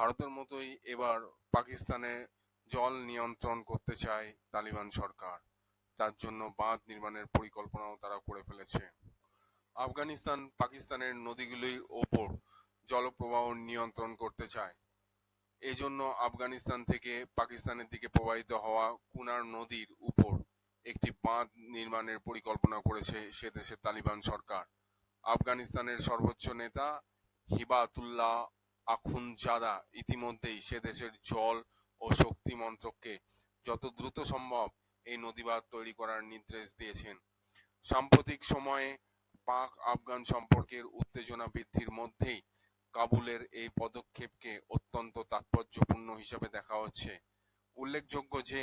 ভারতের মতোই এবার পাকিস্তানে জল নিয়ন্ত্রণ করতে চায় তালিবান সরকার। তার জন্য বাঁধ নির্মাণের পরিকল্পনাও তারা করে ফেলেছে। আফগানিস্তান পাকিস্তানের নদীগুলির ওপর জলপ্রবাহ নিয়ন্ত্রণ করতে চায়। এই জন্য আফগানিস্তান থেকে পাকিস্তানের দিকে প্রবাহিত হওয়া কুনার নদীর উপর একটি বাঁধ নির্মাণের পরিকল্পনা করেছে সে দেশের তালিবান সরকার। আফগানিস্তানের সর্বোচ্চ নেতা হিবাতুল্লাহ আখুনজাদা ইতিমধ্যেই সে দেশের জল ও শক্তি মন্ত্রককে যত দ্রুত সম্ভব এই নদীবাঁধ তৈরি করার নির্দেশ দিয়েছেন। সাম্প্রতিক সময়ে পাক আফগান সম্পর্কের উত্তেজনা বৃদ্ধির মধ্যেই কাবুলের এই পদক্ষেপকে অত্যন্ত তাৎপর্যপূর্ণ হিসেবে দেখা হচ্ছে। উল্লেখযোগ্য যে,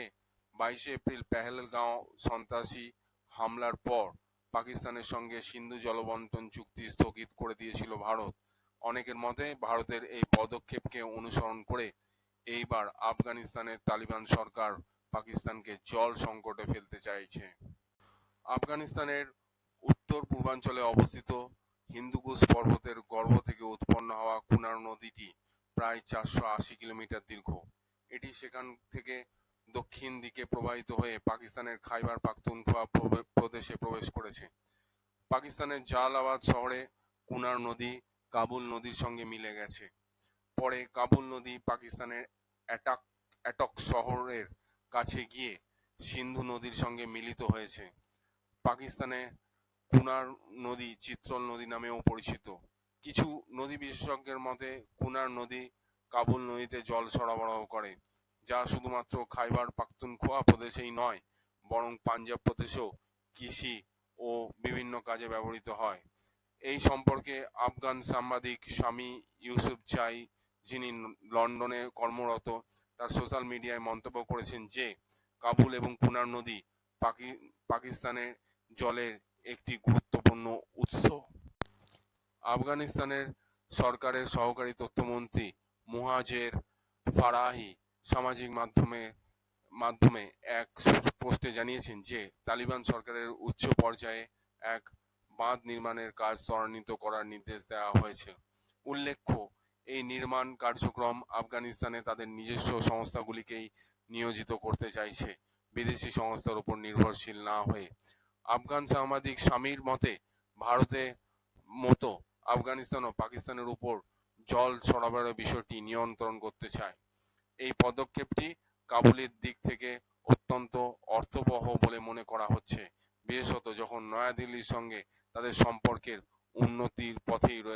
বাইশে এপ্রিল পেহেলগাঁও সন্ত্রাসী হামলার পর পাকিস্তানের সঙ্গে সিন্ধু জলবন্টন চুক্তি স্থগিত করে দিয়েছিল ভারত। অনেকের মতে ভারতের এই পদক্ষেপকে অনুসরণ করে এইবার আফগানিস্তানের তালিবান সরকার পাকিস্তানকে জল সংকটে ফেলতে চাইছে। আফগানিস্তানের উত্তর পূর্বাঞ্চলে অবস্থিত হিন্দুকুশ পর্বতের গর্ভ থেকে উৎপন্ন হওয়া কুনার নদীটি প্রায় চারশো আশি কিলোমিটার দীর্ঘ। এটি সেখান থেকে দক্ষিণ দিকে প্রবাহিত হয়ে পাকিস্তানের খাইবার পাখতুনখোয়া প্রদেশে প্রবেশ করেছে। পাকিস্তানের জালালাবাদ শহরে কুনার নদী কাবুল নদীর সঙ্গে মিলে গেছে। পরে কাবুল নদী পাকিস্তানের অ্যাটাক, অ্যাটক শহরের কাছে গিয়ে সিন্ধু নদীর সঙ্গে মিলিত হয়েছে। পাকিস্তানে কুনার নদী চিত্রল নদী নামেও পরিচিত। কিছু নদী বিশেষজ্ঞের মতে, কুনার নদী কাবুল নদীতে জল সরবরাহ করে, যা শুধুমাত্র খাইবার পাখতুনখোয়া প্রদেশেই নয়, বরং পাঞ্জাব প্রদেশেও কৃষি ও বিভিন্ন কাজে ব্যবহৃত হয়। এই সম্পর্কে আফগান সাংবাদিক স্বামী ইউসুফ চাই, যিনি লন্ডনে কর্মরত, তার সোশ্যাল মিডিয়ায় মন্তব্য করেছেন যে, কাবুল এবং কুনার নদী পাকি, পাকিস্তানের জলের একটি গুরুত্বপূর্ণ উৎস। আফগানিস্তানের সরকারের সহকারী তথ্যমন্ত্রী মুহাজের ফারাহি সামাজিক মাধ্যমে মাধ্যমে এক পোস্টে জানিয়েছেন যে, তালিবান সরকারের উচ্চ পর্যায়ে এক বাঁধ নির্মাণের কাজ ত্বরান্বিত করার নির্দেশ দেওয়া হয়েছে। উল্লেখ্য, এই নির্মাণ কার্যক্রম আফগানিস্তানে তাদের নিজস্ব সংস্থাগুলিকেই নিয়োজিত করতে চাইছে। বিদেশি সংস্থার উপর নির্ভরশীল না হয়ে। আফগান সাংবাদিক স্বামীর মতে, ভারতে মতো আফগানিস্তান ও পাকিস্তানের উপর জল সরবরাহের বিষয়টি নিয়ন্ত্রণ করতে চায়। এই পদক্ষেপটি কাবুলের দিক থেকে অত্যন্ত অর্থবহ বলে মনে করা হচ্ছে। বিশেষত যখন নয়াদিল্লির সঙ্গে তাদের সম্পর্কের উন্নতির পথেই রয়েছে